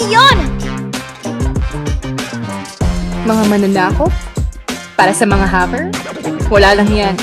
iyon! Mga mananakop? Para sa mga hacker? Wala lang yan.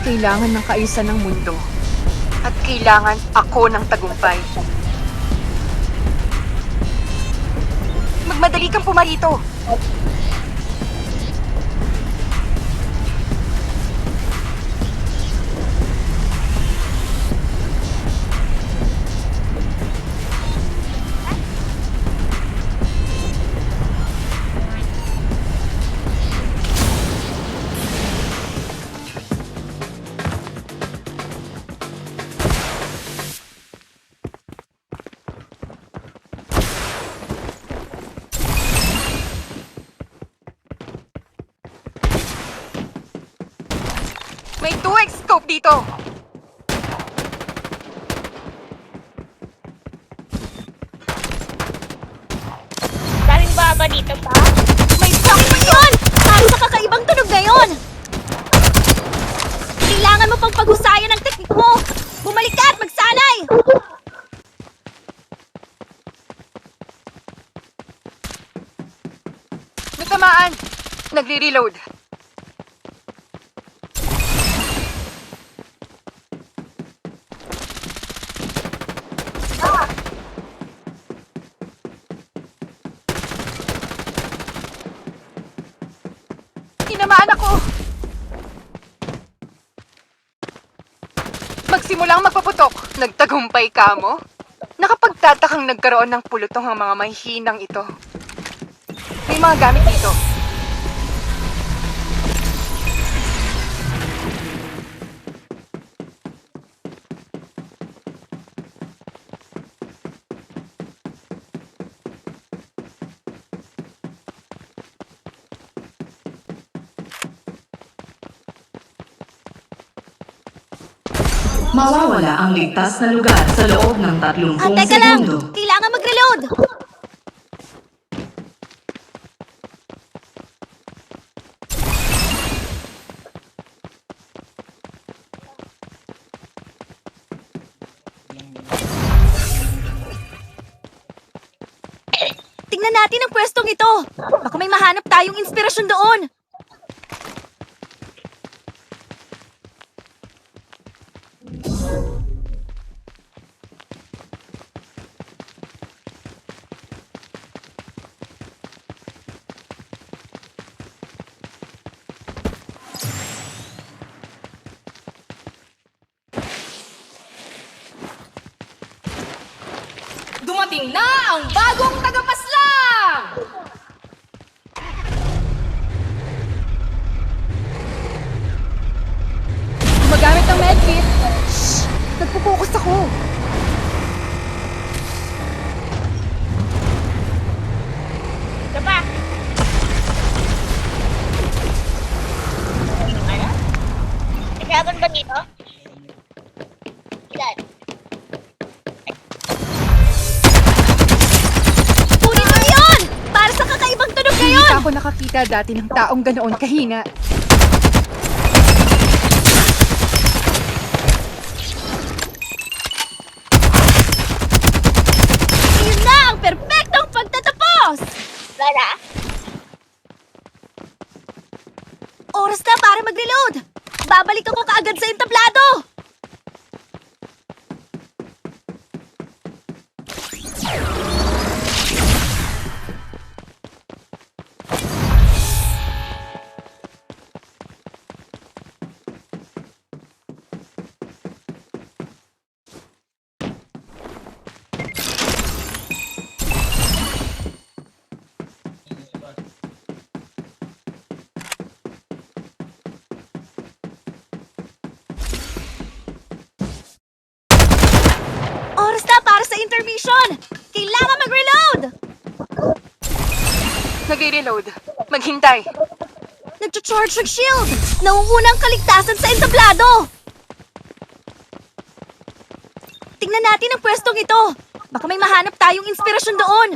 Kailangan ng kaayusan ng mundo. At kailangan ako ng tagumpay. Magmadali kang pumarito. 2x scope dito. Daming baba dito pa? May pa yun! Para sa kakaibang tunog ngayon! Kailangan mo pang paghusayan ang teknik mo! Bumalik ka at magsanay! Natamaan. Nagre-reload. Tinamaan ako! Magpaputok. Nagtagumpay ka mo? Nakapagtatakang nagkaroon ng pulutong ang mga mahihinang ito. May mga gamit dito. Mawawala ang ligtas na lugar sa loob ng 30 Ah, teka lang! segundo. Kailangan mag-reload! Tingnan natin ang pwestong ito! Baka may mahanap tayong inspirasyon doon! Dumating na ang bagong tagapaslang! Gumagamit ng medkit. Shh! Nagpo-focus ako. Diba? Ano? Nagkaban ba dito? Ilan? Kunin mo yun! Para sa kakaibang tunog Hindi ngayon! pa nakakita dati ng taong ganoon kahina. Yun na ang perpektong pagtatapos! Wala? Oras na para mag-reload! Babalik ako kaagad sa entablado! Nagre-reload. Maghintay. Nagcha-charge ng shield! Nauunang kaligtasan sa entablado! Tingnan natin ang pwestong ito! Baka may mahanap tayong inspirasyon doon!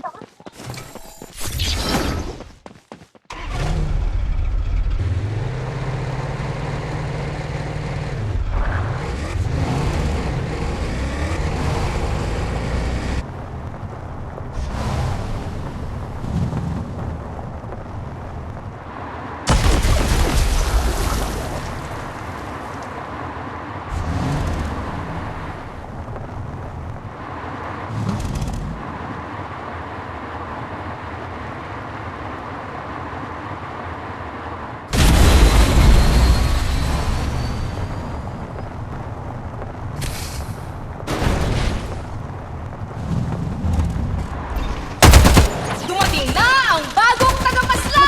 Dumating na ang bagong tagapasla!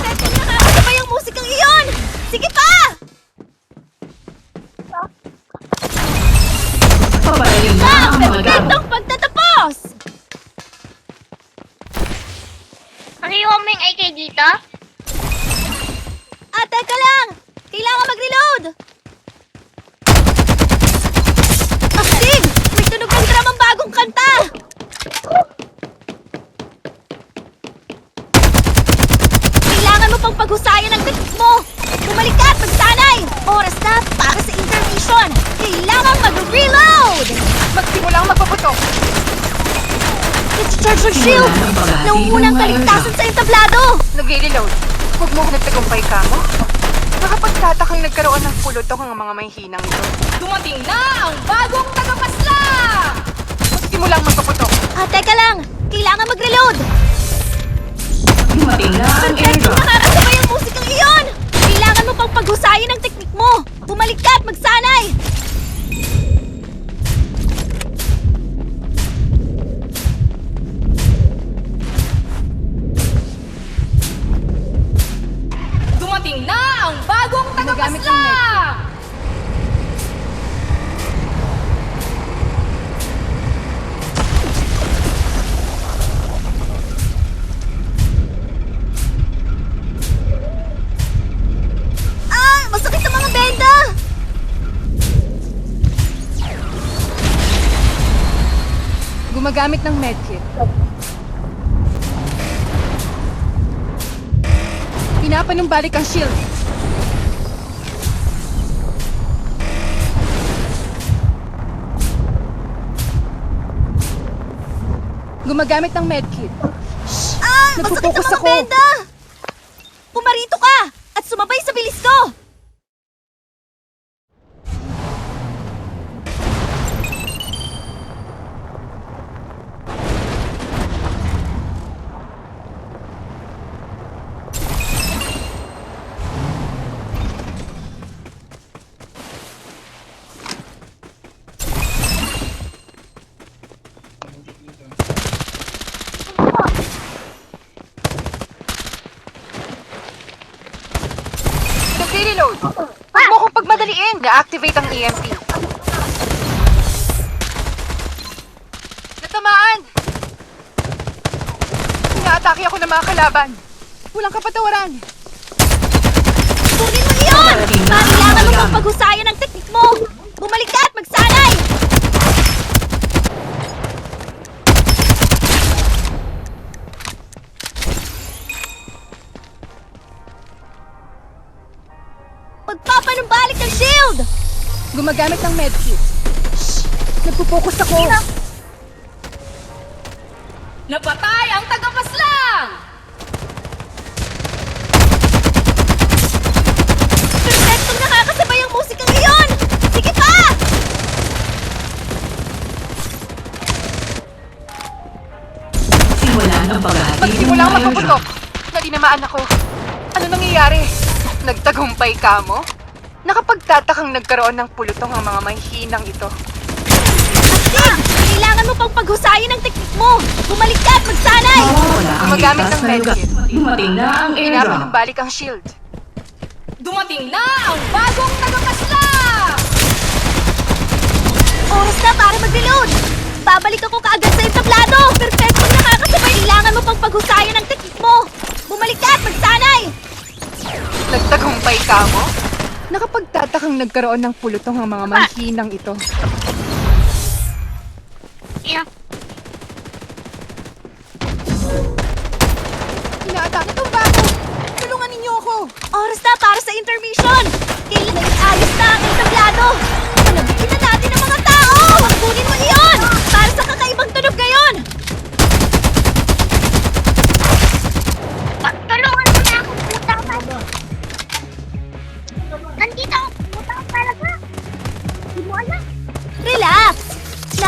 Setting nakakasabay ang musikang iyon! Sige pa! Papalayo na Ah, ang mga gamit. perfectong pagtatapos! Mo yung AK dito? Ah, teka lang! Kailangan mag-reload! Astig! May tunog ng drum ang bagong kanta! Kailangan mo pang paghusayan ang teknik mo! Bumalik ka at magsanay! Oras na para sa intermission! Kailangan mag-reload! Magsimulang magpaputok. Nag-charge ng shield! Nauunang kaligtasan sa entablado! Nagre-reload. Huwag mo nagtagumpay ka mo. Nakapagtatakang nagkaroon ng pulutong ang mga mahihinang ito. Dumating na ang bagong tagapasla! Magsimulang magpaputok. Ah, teka lang! Kailangan mag-reload! Dumating na ang airdrop. nakakasabay ang musikang iyon! Kailangan mo pang paghusayin ang teknik mo! Bumalik ka at magsanay! Bagong tagapasla! Ah! Masakit ang mga benda! Gumagamit ng medkit. Pinapanumbalik ang shield. Gumagamit ng medkit. Ah! Masakit Nagpo-focus mga ako. benda! Pumarito ka! At sumabay sa bilis ko! Nagre-reload. Huwag mo kong pagmadaliin. Na-activate ang EMP. Natamaan! Inaatake ako ng mga kalaban. Walang kapatawaran. Kunin mo iyon! Kailangan mo pang paghusayan ang teknik mo! Bumalik ka at magsanay! Pagpapanumbalik ng shield! Gumagamit ng medkit. Shh! Nagpo-focus ako. Napatay ang tagapaslang! Airdrop. Natinamaan ako. Ano nangyayari? Nagtagumpay ka mo? Nakapagtatakang nagkaroon ng pulutong ang mga mahihinang ito. Astig! Kailangan mo pang paghusayin ang teknik mo! Bumalik ka at magsanay! Gumagamit ng medkit. Dumating na ang airdrop. Pinapanumbalik ang shield. Dumating na ang bagong tagapasla! Oras na para mag-reload! Babalik ako kaagad mapaghusayan Nagtagumpay ka mo? Nakapagtatakang nagkaroon ng pulutong ang mga mahihinang ito.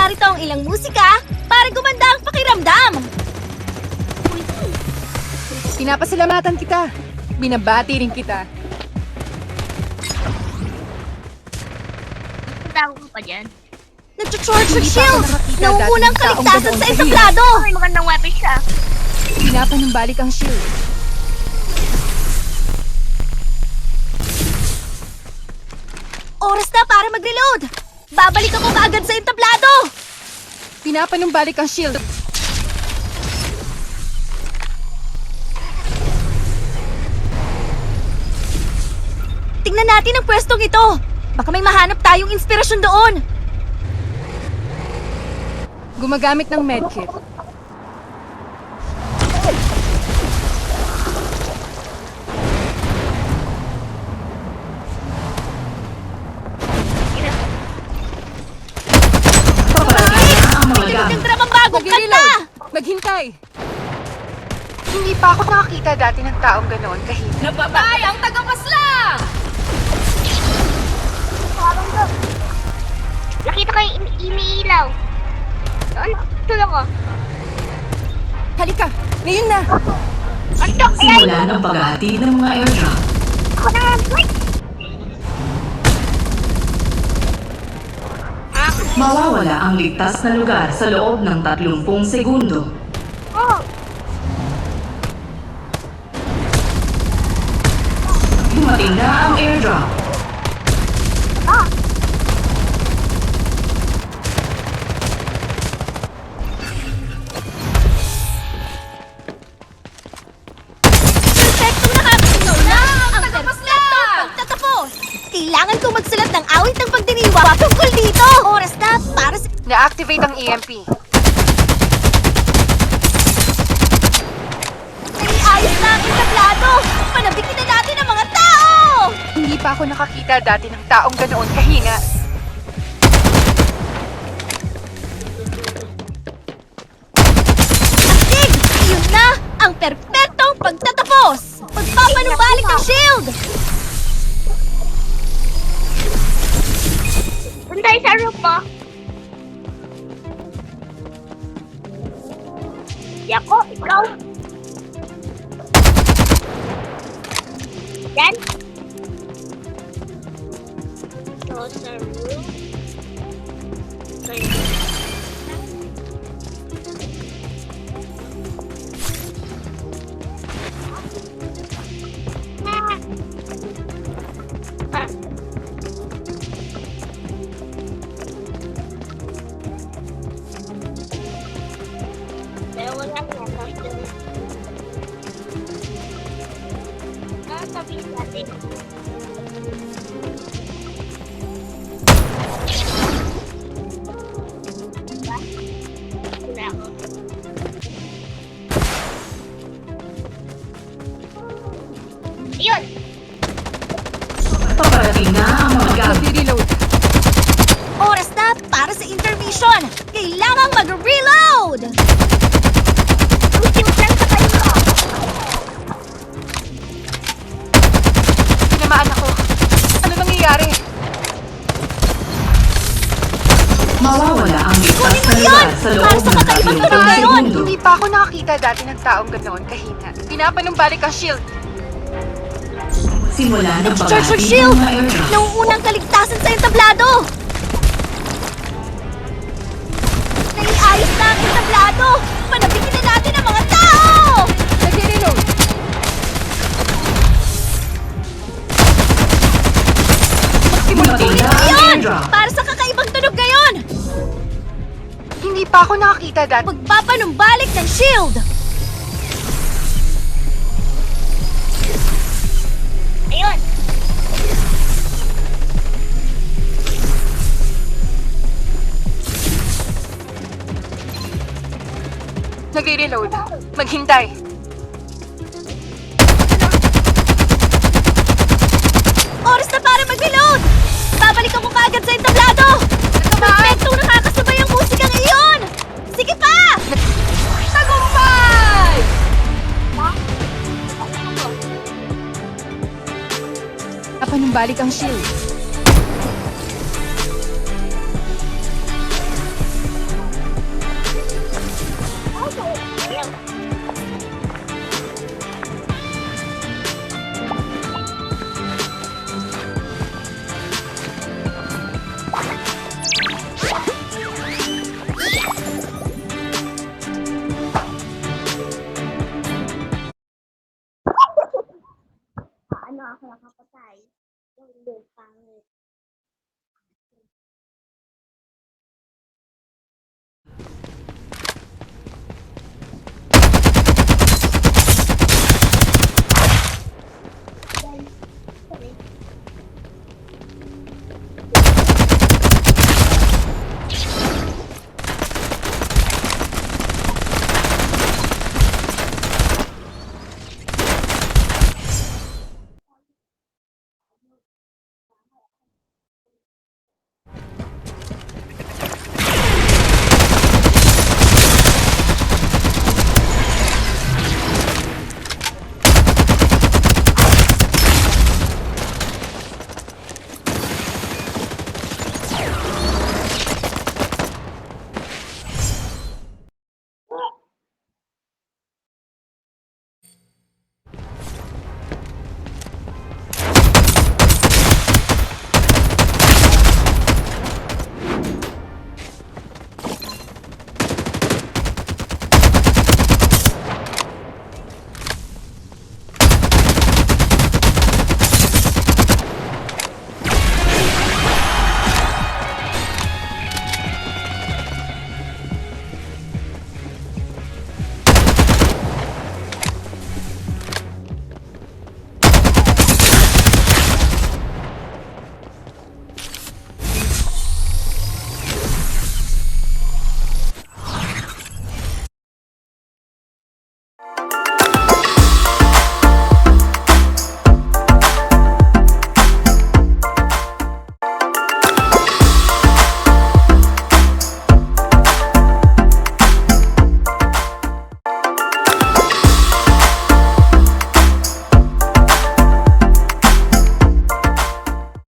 Narito ang ilang musika para gumanda ang pakiramdam! Pinapasalamatan kita. Binabati rin kita. Tawag mo pa dyan. Nag-charge ng shield! Nauunang kaligtasan sa kahit. entablado! May magandang weapon siya. Pinapanumbalik ang shield. Oras na para mag-reload! Babalik ako kaagad sa entablado! Pinapanumbalik ang shield. Tingnan natin ang pwestong ito! Baka may mahanap tayong inspirasyon doon! Gumagamit ng medkit. Maghintay! Hindi pa ako nakakita dati ng taong ganoon kahit Napatay ang tagapaslang! Parang doon. Nakita ko yung imi- iniilaw. Ano? Tulong ko. Halika! Ngayon na! Ano? Ay, Simulan ang paghahatid ng mga airdrop. ako na Wait! Ah, Mawawala ang ligtas na lugar sa loob ng 30 segundo. Na ang airdrop. Ah. Kailangan kong magsulat ng awit ng pagdiriwa tungkol dito! Oras na para sa... Na-activate ang EMP. Naiayos na ang entablado! Panabikin na natin! Hindi pa ako nakakita dati ng taong ganoon kahina. Astig! Yun na ang perpektong pagtatapos! Magpapanumbalik ang shield! Doon tayo sa roof mo. Di ako, ikaw. Yan. So, sa roof. Okay. Kunin mo na yun! sa Para loob sa ng kakaibang 30 tunog ngayon! segundo. Hindi pa ako nakakita dati ng taong ganoon kahina. Pinapanumbalik ang shield. Simulan ang Charge ng paghahatid shield! ng. Nauunang kaligtasan sa entablado! Naiayos na ang entablado! Panabikin na natin ang mga tao! Nag-reload. Dumating na ang Iyon! airdrop. Para sa! Hindi pa ako nakakita dati. Pagpapanumbalik ng shield! Ayun! Nagre-reload. Maghintay. Napanumbalik ang shield.